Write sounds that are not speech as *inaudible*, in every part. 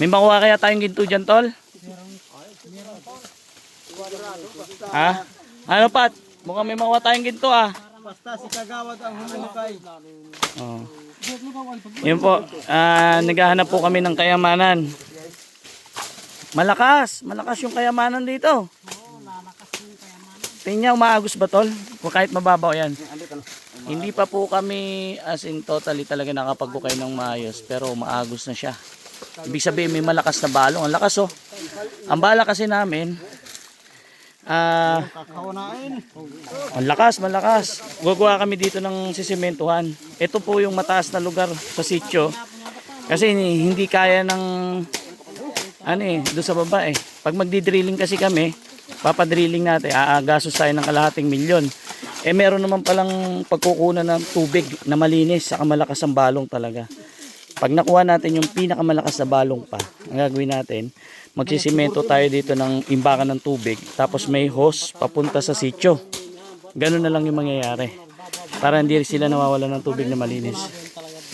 May makuha kaya tayong ginto dyan, tol? Ha? Ano, Pat? Mukhang may makuha tayong ginto, ah. Basta si Kagawad ang humuhukay. Oh. Yun po, ah, naghahanap po kami ng kayamanan. Malakas, malakas yung kayamanan dito. Tingnan niya, umaagos ba tol? Kahit mababaw yan. Hindi pa po kami as in totally talaga nakapag-bukay ng maayos pero umaagos na siya. Ibig sabihin may malakas na balong. Ang lakas oh. Ang bala kasi namin, ah, Kakaunain. ang lakas, malakas. Gugawa kami dito ng sisimentuhan. Ito po yung mataas na lugar sa sityo. Kasi hindi hindi kaya ng ano eh, doon sa baba eh. Pag magdi-drilling kasi kami, papadrilling natin, aagasos tayo ng kalahating milyon. Eh meron naman palang pagkukunan ng tubig na malinis, saka malakas ang balong talaga. Pag nakuha natin yung pinakamalakas na balong pa, ang gagawin natin, magsisimento tayo dito ng imbakan ng tubig, tapos may hose papunta sa sityo. Ganun na lang yung mangyayari. Para hindi sila nawawala ng tubig na malinis.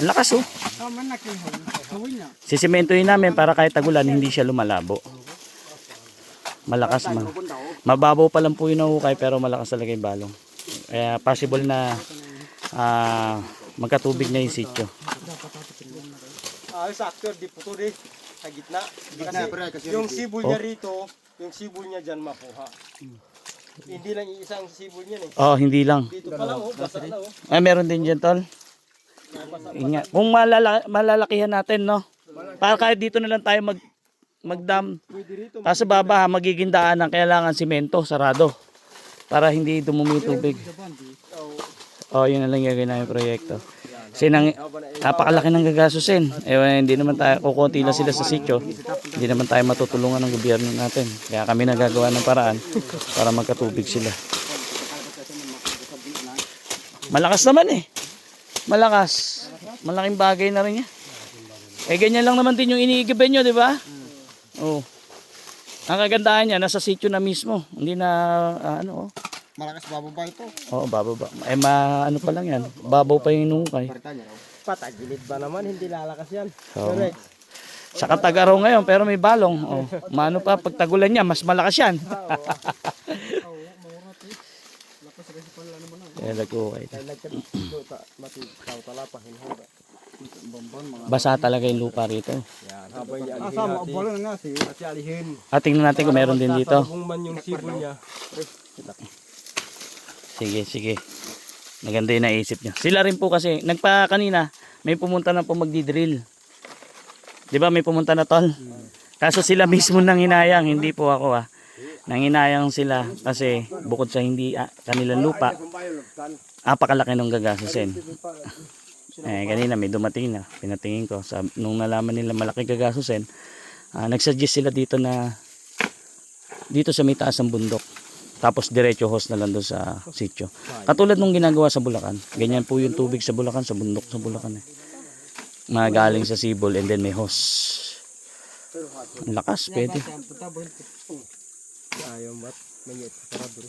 Lakas oh. Sisimentohin namin para kahit tagulan hindi siya lumalabo. Malakas man. Mababaw pa lang po yung nahukay pero malakas talaga yung balong. Kaya possible na ah, magkatubig na yung sityo. Ah, sa actor di puto di sa gitna. Kasi yung sibol niya rito, yung sibol niya diyan makuha. Hindi lang iisang sibol niyan eh. Oh, hindi lang. Dito pa lang oh, basa na oh. Ay, meron din dyan, tol. Ingat. Kung malala malalakihan natin, no? Para kahit dito na lang tayo mag magdam. Pwede rito. Tapos sa baba, ha, magiging daanan, kailangan simento, sarado. Para hindi dumumi yung tubig. Oh, yun na lang gagawin namin proyekto. Kasi nang, napakalaki ng gagasusin. Eh, hindi naman tayo, kukunti lang sila sa sityo. Hindi naman tayo matutulungan ng gobyerno natin. Kaya kami nagagawa ng paraan para magkatubig sila. Malakas naman eh. Malakas. Malaking bagay na rin yan. Eh, ganyan lang naman din yung iniigiban nyo, di ba? Oo. Ang kagandahan niya, nasa sityo na mismo. Hindi na, ah, ano, oh. Malakas bababa ito. Oo, bababa. Eh, ma, ano pa lang yan. Babaw pa yung nungkay. Patagilid ba naman hindi lalakas yan. Oo. Correct. Sa katagaraw ngayon, pero may balong. Oh. Maano pa, pag tagulan niya, mas malakas yan. *laughs* Kaya nag-ukay. Basa talaga yung lupa rito. Ialihin natin. At ialihin. At tingnan natin kung meron din dito. Kung man yung sibol niya. Sige, sige. Maganda yung naisip niya. Sila rin po kasi, nagpa kanina, may pumunta na po magdi-drill. Di ba may pumunta na tol? Kaso sila *laughs* mismo nang hinayang, hindi po ako ah. Nang hinayang sila kasi bukod sa hindi ah, kanilang lupa, apakalaki ng gagastusin. *laughs* Eh, kanina may dumating na, pinatingin ko. Sa, nung nalaman nila malaki gagastusin, ah, nagsuggest sila dito na dito sa may taas ng bundok. Tapos diretso hose na lang doon sa sitio. Katulad nung ginagawa sa Bulacan. Ganyan po yung tubig sa Bulacan, sa bundok sa Bulacan eh. Magaling sa sibol and then may hose. Ang lakas, pwede. Ayaw mat. Manyet. Para bro.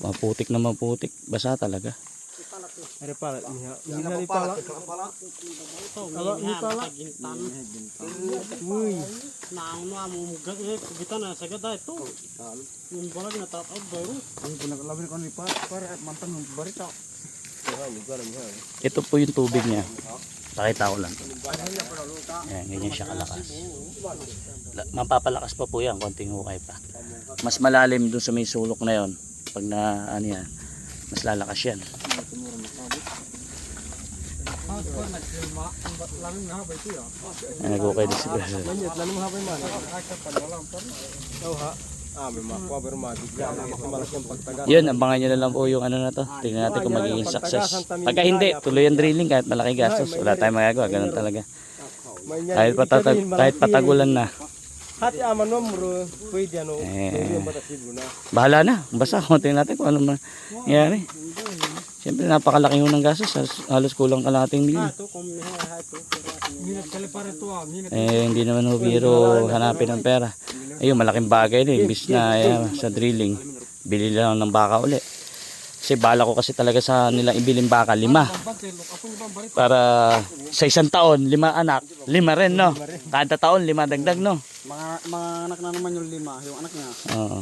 Maputik na maputik. Basa talaga. Are pala. Hindi na pala. Alo, ni pala. Uy. Naang na mo mugat eh kita na sa gada ito. Yung balag na tatawag baru. Ang pinakalabi ko ni pa para mantan ng barita. Ito po yung tubig niya. Pakita ko lang. Ayan, ganyan siya kalakas. La- Mapapalakas pa po yan, konting hukay pa. Mas malalim dun sa may sulok na yon. Pag na, ano yan, mas lalakas yan. Ayan, nag-hukay din si Brother. Manyet lang mo hapay man. Yun, abangan nyo na lang po yung ano na to. Tingnan natin kung magiging success. Pagka hindi, tuloy ang drilling kahit malaki gastos. Wala tayong magagawa, ganun talaga. Kahit, patata kahit patagulan na. Hati aman mo bro. Pwede ano. Eh. Bahala na. Basta konti natin kung ano mangyari. Siyempre napakalaki yung ng gastos. Halos, halos kulang kalating milyon. Ah. Minat. Eh, hindi naman ho biro hanapin ng pera. Ayun, malaking bagay din. Imbis na eh, sa drilling, bili lang ng baka uli. Kasi bala ko kasi talaga sa nila ibilin baka, lima. Para sa isang taon, lima anak, lima rin, no? Kada taon, lima dagdag, no? Mga, mga anak na naman yung lima, yung anak niya. Oo.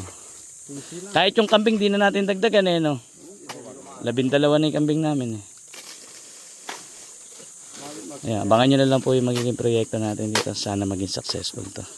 Kahit yung kambing, di na natin dagdagan, eh, no? Labindalawa na yung kambing namin, eh. Ayan, abangan nyo na lang po yung magiging proyekto natin dito. Sana maging successful to.